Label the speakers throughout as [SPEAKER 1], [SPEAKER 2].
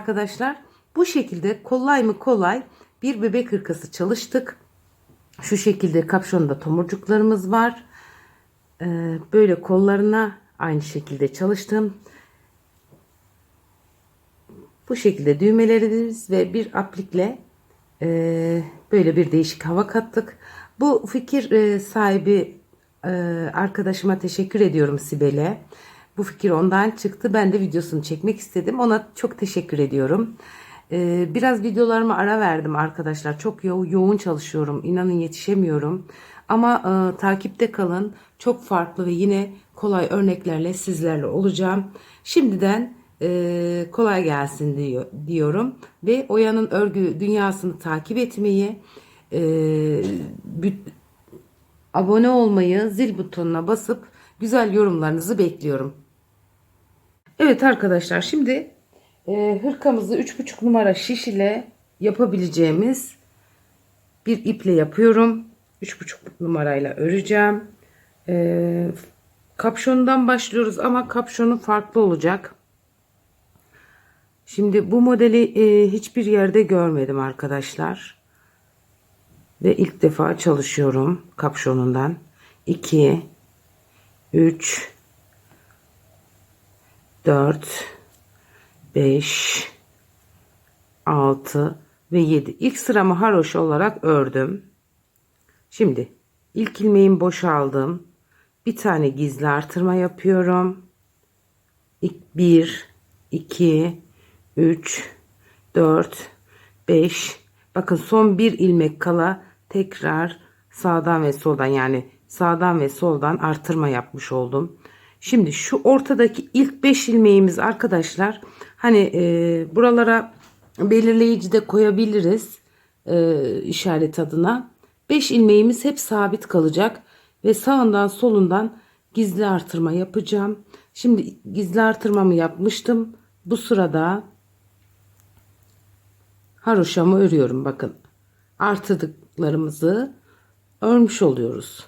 [SPEAKER 1] arkadaşlar. Bu şekilde kolay mı kolay bir bebek hırkası çalıştık. Şu şekilde kapşonda tomurcuklarımız var. Ee, böyle kollarına aynı şekilde çalıştım. Bu şekilde düğmelerimiz ve bir aplikle e, böyle bir değişik hava kattık. Bu fikir e, sahibi e, arkadaşıma teşekkür ediyorum Sibel'e. Bu fikir ondan çıktı. Ben de videosunu çekmek istedim. Ona çok teşekkür ediyorum. Ee, biraz videolarıma ara verdim arkadaşlar. Çok yo yoğun çalışıyorum. İnanın yetişemiyorum. Ama e, takipte kalın. Çok farklı ve yine kolay örneklerle sizlerle olacağım. Şimdiden e, kolay gelsin diyor, diyorum. Ve Oya'nın örgü dünyasını takip etmeyi, e, abone olmayı, zil butonuna basıp güzel yorumlarınızı bekliyorum. Evet arkadaşlar şimdi e, hırkamızı 3,5 numara şiş ile yapabileceğimiz bir iple yapıyorum. 3,5 numarayla öreceğim. E, kapşondan başlıyoruz ama kapşonu farklı olacak. Şimdi bu modeli e, hiçbir yerde görmedim arkadaşlar. Ve ilk defa çalışıyorum kapşonundan. 2 3 4, 5, 6 ve 7. İlk sıramı haroş olarak ördüm. Şimdi ilk ilmeğimi boşaldım. Bir tane gizli artırma yapıyorum. 1, 2, 3, 4, 5. Bakın son bir ilmek kala tekrar sağdan ve soldan yani sağdan ve soldan artırma yapmış oldum. Şimdi şu ortadaki ilk 5 ilmeğimiz arkadaşlar hani e, buralara belirleyici de koyabiliriz e, işaret adına. 5 ilmeğimiz hep sabit kalacak ve sağından solundan gizli artırma yapacağım. Şimdi gizli artırmamı yapmıştım. Bu sırada haroşamı örüyorum bakın. Artırdıklarımızı örmüş oluyoruz.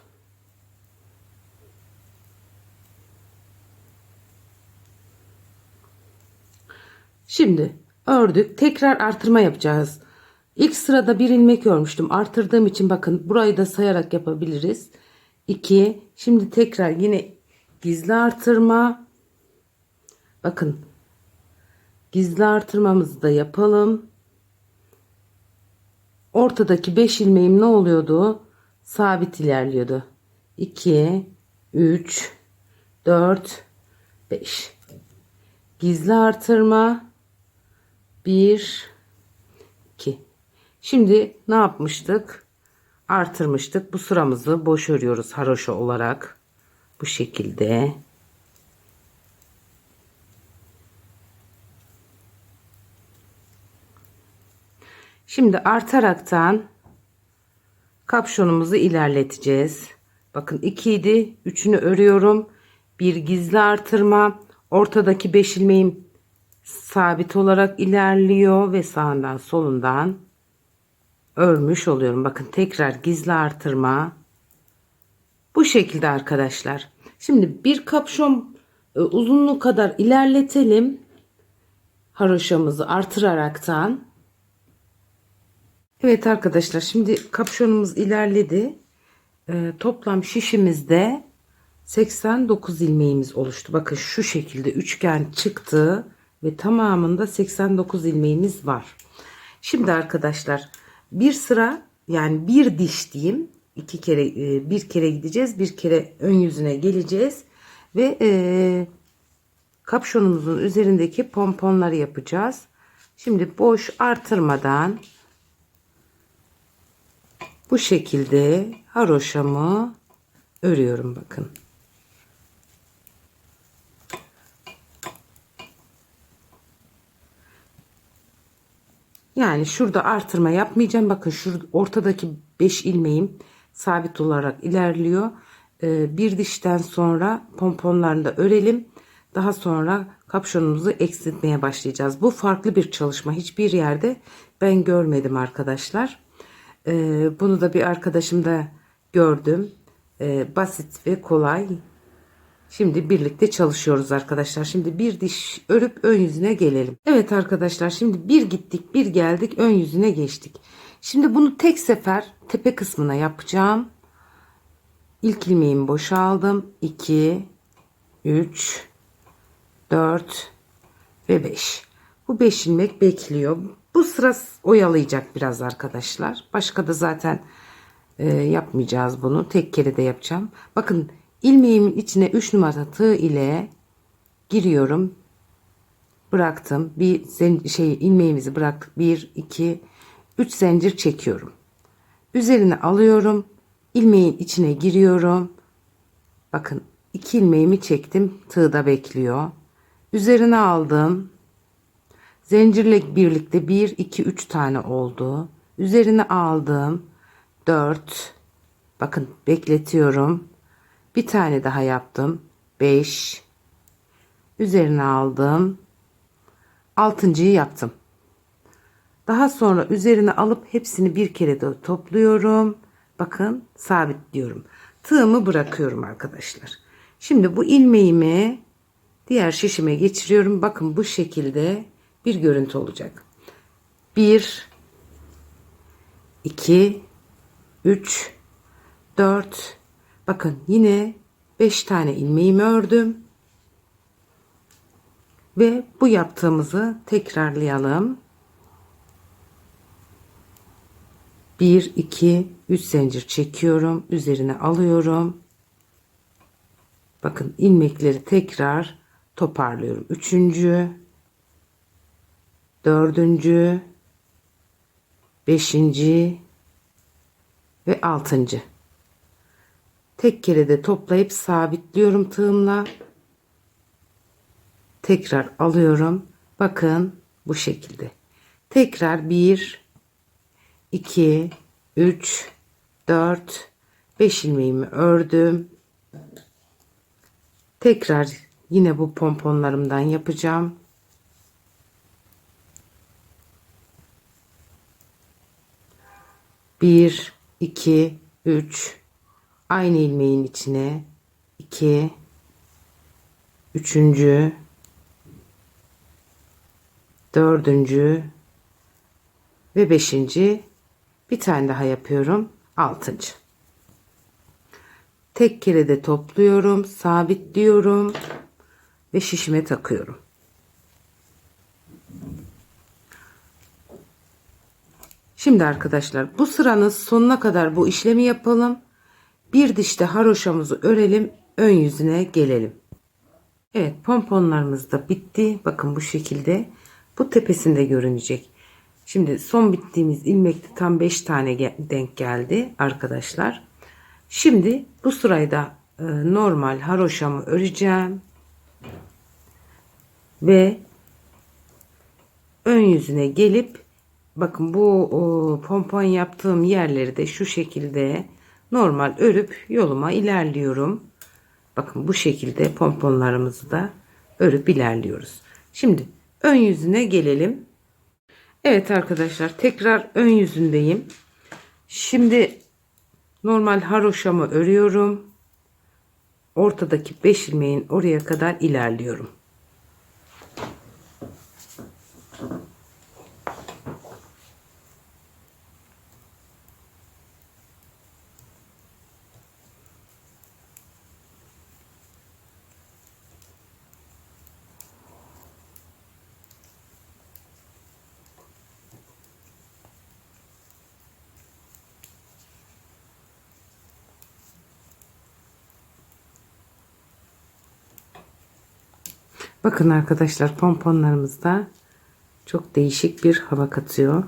[SPEAKER 1] Şimdi ördük. Tekrar artırma yapacağız. İlk sırada bir ilmek örmüştüm. Artırdığım için bakın burayı da sayarak yapabiliriz. 2. Şimdi tekrar yine gizli artırma. Bakın. Gizli artırmamızı da yapalım. Ortadaki 5 ilmeğim ne oluyordu? Sabit ilerliyordu. 2 3 4 5 Gizli artırma 1 2 Şimdi ne yapmıştık? Artırmıştık. Bu sıramızı boş örüyoruz haroşa olarak. Bu şekilde. Şimdi artaraktan kapşonumuzu ilerleteceğiz. Bakın 2 idi. 3'ünü örüyorum. Bir gizli artırma. Ortadaki 5 ilmeğim sabit olarak ilerliyor ve sağından solundan örmüş oluyorum. Bakın tekrar gizli artırma. Bu şekilde arkadaşlar. Şimdi bir kapşon e, uzunluğu kadar ilerletelim. Haroşamızı artıraraktan. Evet arkadaşlar şimdi kapşonumuz ilerledi. E, toplam şişimizde 89 ilmeğimiz oluştu. Bakın şu şekilde üçgen çıktı ve tamamında 89 ilmeğimiz var. Şimdi arkadaşlar bir sıra yani bir diş diyeyim iki kere e, bir kere gideceğiz bir kere ön yüzüne geleceğiz ve e, kapşonumuzun üzerindeki pomponları yapacağız. Şimdi boş artırmadan bu şekilde haroşamı örüyorum bakın. Yani şurada artırma yapmayacağım. Bakın şurada ortadaki 5 ilmeğim sabit olarak ilerliyor. Ee, bir dişten sonra pomponlarını da örelim. Daha sonra kapşonumuzu eksiltmeye başlayacağız. Bu farklı bir çalışma. Hiçbir yerde ben görmedim arkadaşlar. Ee, bunu da bir arkadaşımda gördüm. Ee, basit ve kolay Şimdi birlikte çalışıyoruz arkadaşlar. Şimdi bir diş örüp ön yüzüne gelelim. Evet arkadaşlar şimdi bir gittik bir geldik ön yüzüne geçtik. Şimdi bunu tek sefer tepe kısmına yapacağım. İlk ilmeğimi boşaldım. 2 3 4 ve 5. Bu 5 ilmek bekliyor. Bu sıra oyalayacak biraz arkadaşlar. Başka da zaten e, yapmayacağız bunu. Tek kere de yapacağım. Bakın ilmeğimin içine 3 numara tığ ile giriyorum. Bıraktım. Bir şey ilmeğimizi bıraktık. 1 2 3 zincir çekiyorum. Üzerine alıyorum. ilmeğin içine giriyorum. Bakın iki ilmeğimi çektim. Tığda bekliyor. Üzerine aldım. Zincirle birlikte 1 2 3 tane oldu. Üzerine aldım. 4 Bakın bekletiyorum. Bir tane daha yaptım. 5 üzerine aldım. 6.'yı yaptım. Daha sonra üzerine alıp hepsini bir kere de topluyorum. Bakın sabitliyorum. Tığımı bırakıyorum arkadaşlar. Şimdi bu ilmeğimi diğer şişime geçiriyorum. Bakın bu şekilde bir görüntü olacak. 1 2 3 4 Bakın yine 5 tane ilmeğimi ördüm. Ve bu yaptığımızı tekrarlayalım. 1 2 3 zincir çekiyorum. Üzerine alıyorum. Bakın ilmekleri tekrar toparlıyorum. Üçüncü, dördüncü, beşinci ve altıncı. Tek kere de toplayıp sabitliyorum tığımla. Tekrar alıyorum. Bakın bu şekilde. Tekrar 1 2 3 4 5 ilmeğimi ördüm. Tekrar yine bu pomponlarımdan yapacağım. Bir, iki, üç, aynı ilmeğin içine 2 3. 4. ve 5. bir tane daha yapıyorum. 6. Tek kere de topluyorum, sabitliyorum ve şişime takıyorum. Şimdi arkadaşlar bu sıranın sonuna kadar bu işlemi yapalım. Bir dişte haroşamızı örelim. Ön yüzüne gelelim. Evet pomponlarımız da bitti. Bakın bu şekilde. Bu tepesinde görünecek. Şimdi son bittiğimiz ilmekte tam 5 tane denk geldi arkadaşlar. Şimdi bu sırayda e, normal haroşamı öreceğim. Ve ön yüzüne gelip bakın bu pompon yaptığım yerleri de şu şekilde normal örüp yoluma ilerliyorum. Bakın bu şekilde pomponlarımızı da örüp ilerliyoruz. Şimdi ön yüzüne gelelim. Evet arkadaşlar tekrar ön yüzündeyim. Şimdi normal haroşamı örüyorum. Ortadaki 5 ilmeğin oraya kadar ilerliyorum. Bakın arkadaşlar pomponlarımızda çok değişik bir hava katıyor.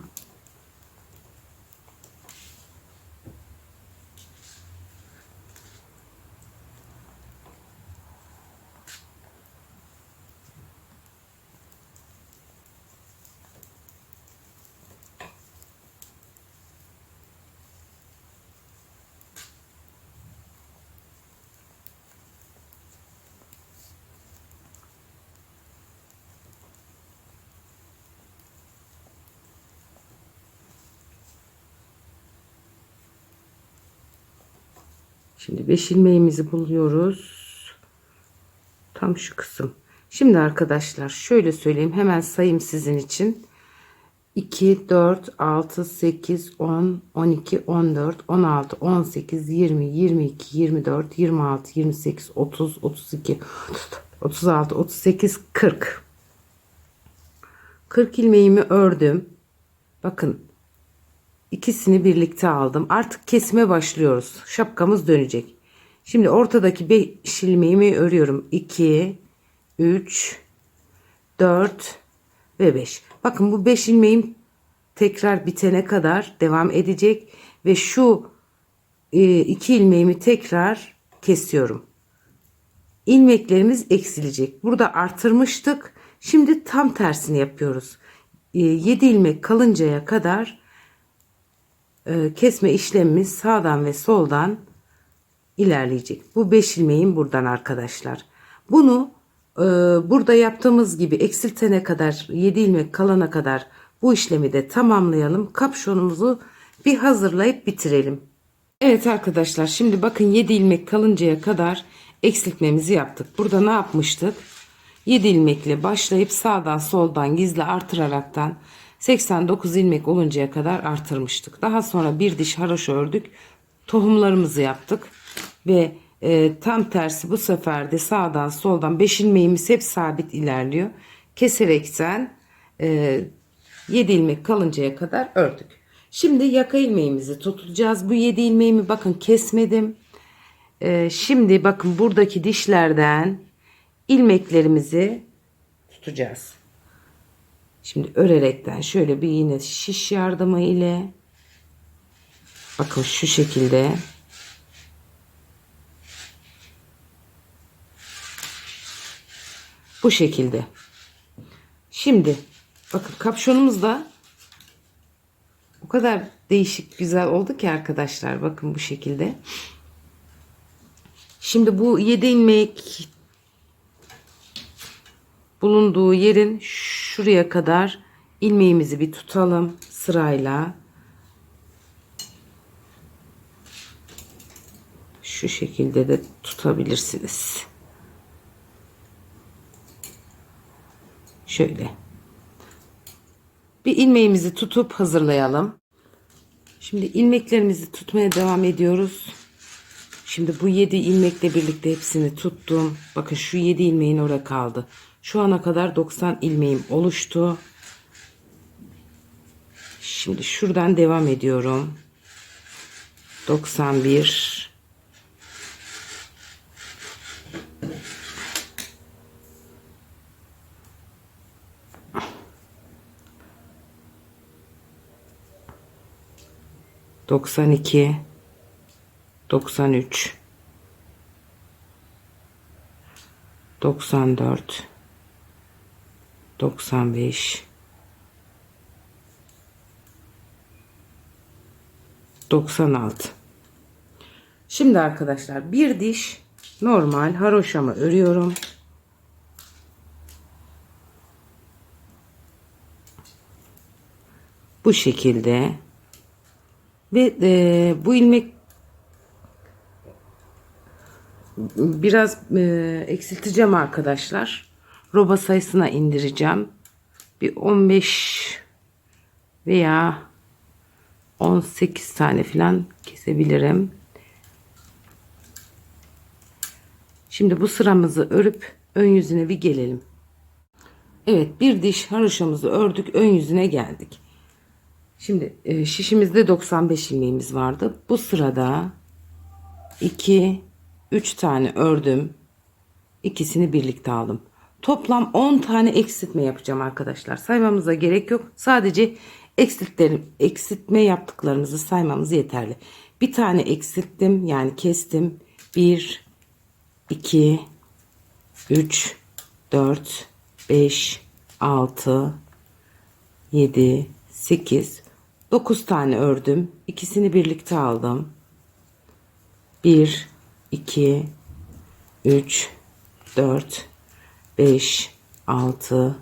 [SPEAKER 1] Şimdi 5 ilmeğimizi buluyoruz. Tam şu kısım. Şimdi arkadaşlar şöyle söyleyeyim hemen sayayım sizin için. 2, 4, 6, 8, 10, 12, 14, 16, 18, 20, 22, 24, 26, 28, 30, 32, 36, 38, 40. 40 ilmeğimi ördüm. Bakın İkisini birlikte aldım. Artık kesime başlıyoruz. Şapkamız dönecek. Şimdi ortadaki 5 ilmeğimi örüyorum. 2, 3, 4 ve 5. Bakın bu 5 ilmeğim tekrar bitene kadar devam edecek. Ve şu 2 e, ilmeğimi tekrar kesiyorum. İlmeklerimiz eksilecek. Burada artırmıştık. Şimdi tam tersini yapıyoruz. 7 e, ilmek kalıncaya kadar e, kesme işlemimiz sağdan ve soldan ilerleyecek. Bu 5 ilmeğin buradan arkadaşlar. Bunu e, burada yaptığımız gibi eksiltene kadar 7 ilmek kalana kadar bu işlemi de tamamlayalım. Kapşonumuzu bir hazırlayıp bitirelim. Evet arkadaşlar şimdi bakın 7 ilmek kalıncaya kadar eksiltmemizi yaptık. Burada ne yapmıştık? 7 ilmekle başlayıp sağdan soldan gizli artıraraktan 89 ilmek oluncaya kadar artırmıştık. Daha sonra bir diş haroşa ördük. Tohumlarımızı yaptık ve e, tam tersi bu sefer de sağdan soldan 5 ilmeğimiz hep sabit ilerliyor. Keserekten e, 7 ilmek kalıncaya kadar ördük. Şimdi yaka ilmeğimizi tutacağız. Bu 7 ilmeğimi bakın kesmedim. E, şimdi bakın buradaki dişlerden ilmeklerimizi tutacağız. Şimdi örerekten şöyle bir iğne şiş yardımı ile bakın şu şekilde bu şekilde. Şimdi bakın kapşonumuz da o kadar değişik güzel oldu ki arkadaşlar bakın bu şekilde. Şimdi bu 7 ilmek bulunduğu yerin şuraya kadar ilmeğimizi bir tutalım sırayla. Şu şekilde de tutabilirsiniz. Şöyle. Bir ilmeğimizi tutup hazırlayalım. Şimdi ilmeklerimizi tutmaya devam ediyoruz. Şimdi bu 7 ilmekle birlikte hepsini tuttum. Bakın şu 7 ilmeğin orada kaldı. Şu ana kadar 90 ilmeğim oluştu. Şimdi şuradan devam ediyorum. 91 92 93 94 95 96 Şimdi arkadaşlar bir diş normal haroşamı örüyorum. Bu şekilde ve e, bu ilmek biraz e, eksilteceğim arkadaşlar roba sayısına indireceğim. Bir 15 veya 18 tane falan kesebilirim. Şimdi bu sıramızı örüp ön yüzüne bir gelelim. Evet bir diş haroşamızı ördük ön yüzüne geldik. Şimdi e, şişimizde 95 ilmeğimiz vardı. Bu sırada 2 3 tane ördüm. İkisini birlikte aldım. Toplam 10 tane eksiltme yapacağım arkadaşlar. Saymamıza gerek yok. Sadece eksiltlerim, eksiltme yaptıklarımızı saymamız yeterli. Bir tane eksilttim yani kestim. 1, 2, 3, 4, 5, 6, 7, 8, 9 tane ördüm. İkisini birlikte aldım. 1, 2, 3, 4, 5, 6,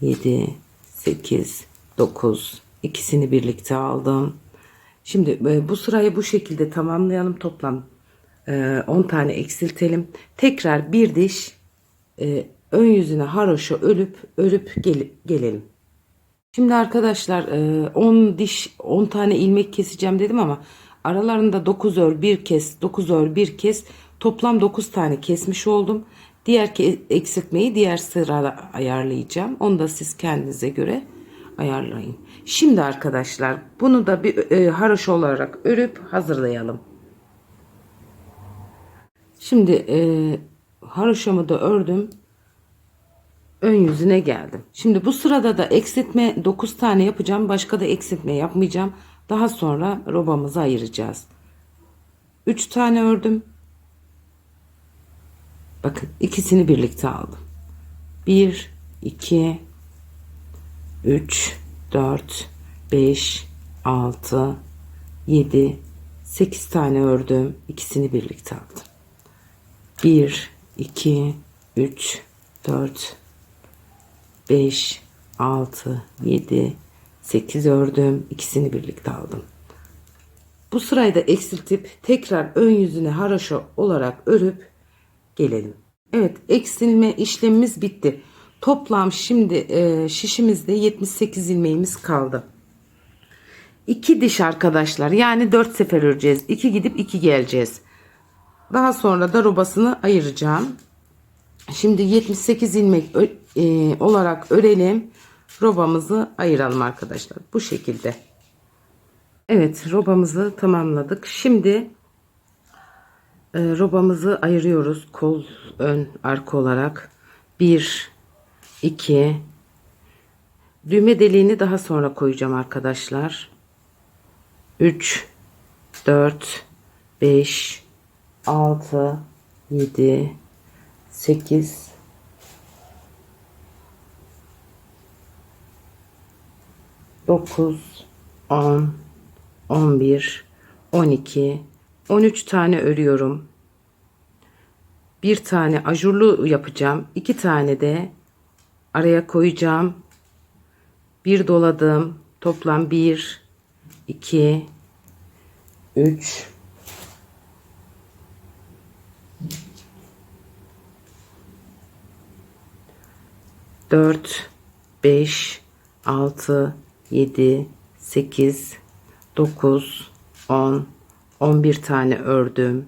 [SPEAKER 1] 7, 8, 9 İkisini birlikte aldım. Şimdi e, bu sırayı bu şekilde tamamlayalım. Toplam 10 e, tane eksiltelim. Tekrar bir diş e, ön yüzüne haroşa örüp örüp gel gelelim. Şimdi arkadaşlar 10 diş 10 tane ilmek keseceğim dedim ama aralarında 9 ör bir kes, 9 ör bir kes. toplam 9 tane kesmiş oldum. Diğer eksiltmeyi diğer sırada ayarlayacağım. Onu da siz kendinize göre ayarlayın. Şimdi arkadaşlar bunu da bir e, haroşa olarak örüp hazırlayalım. Şimdi e, haroşamı da ördüm. Ön yüzüne geldim. Şimdi bu sırada da eksiltme 9 tane yapacağım. Başka da eksiltme yapmayacağım. Daha sonra robamızı ayıracağız. 3 tane ördüm. Bakın ikisini birlikte aldım. 1, 2, 3, 4, 5, 6, 7, 8 tane ördüm. İkisini birlikte aldım. 1, 2, 3, 4, 5, 6, 7, 8 ördüm. İkisini birlikte aldım. Bu sırayı da eksiltip tekrar ön yüzüne haraşo olarak örüp gelelim. Evet eksilme işlemimiz bitti. Toplam şimdi e, şişimizde 78 ilmeğimiz kaldı. 2 diş arkadaşlar yani 4 sefer öreceğiz. 2 gidip 2 geleceğiz. Daha sonra da robasını ayıracağım. Şimdi 78 ilmek e, olarak örelim. Robamızı ayıralım arkadaşlar. Bu şekilde. Evet robamızı tamamladık. Şimdi e, robamızı ayırıyoruz kol ön arka olarak 1 2 düğme deliğini daha sonra koyacağım arkadaşlar 3 4 5 6 7 8 9 10 11 12 13 tane örüyorum. Bir tane ajurlu yapacağım. iki tane de araya koyacağım. Bir doladım. Toplam 1 2 3 4 5 6 7 8 9 10 11 tane ördüm,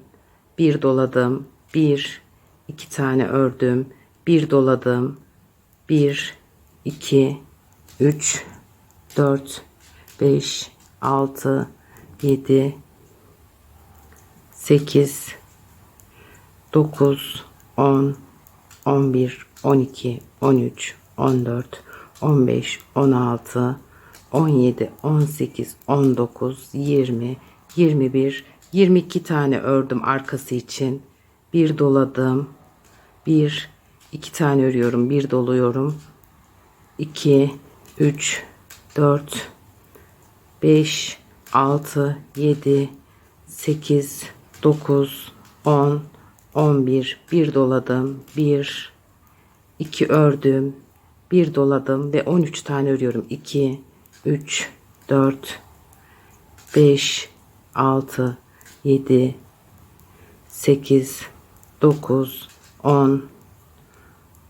[SPEAKER 1] bir doladım, bir iki tane ördüm, bir doladım, bir iki üç dört beş altı yedi sekiz dokuz on 2, 3, 4, 5, 6, 7, 8, 9, 10, 11, 12, 13, 14, 15, 16, 17, 18, 19, yirmi 21, 22 tane ördüm arkası için. Bir doladım. Bir, iki tane örüyorum. Bir doluyorum. 2, 3, 4, 5, 6, 7, 8, 9, 10, 11, bir doladım. Bir, iki ördüm. Bir doladım ve 13 tane örüyorum. 2, 3, 4, 5, 6, 7, 8, 9, 10,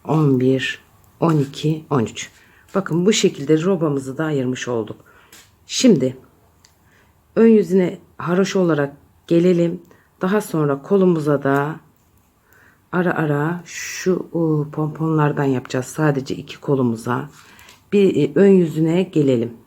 [SPEAKER 1] 11, 12, 13. Bakın bu şekilde robamızı da ayırmış olduk. Şimdi ön yüzüne haroş olarak gelelim. Daha sonra kolumuza da ara ara şu pomponlardan yapacağız. Sadece iki kolumuza bir e, ön yüzüne gelelim.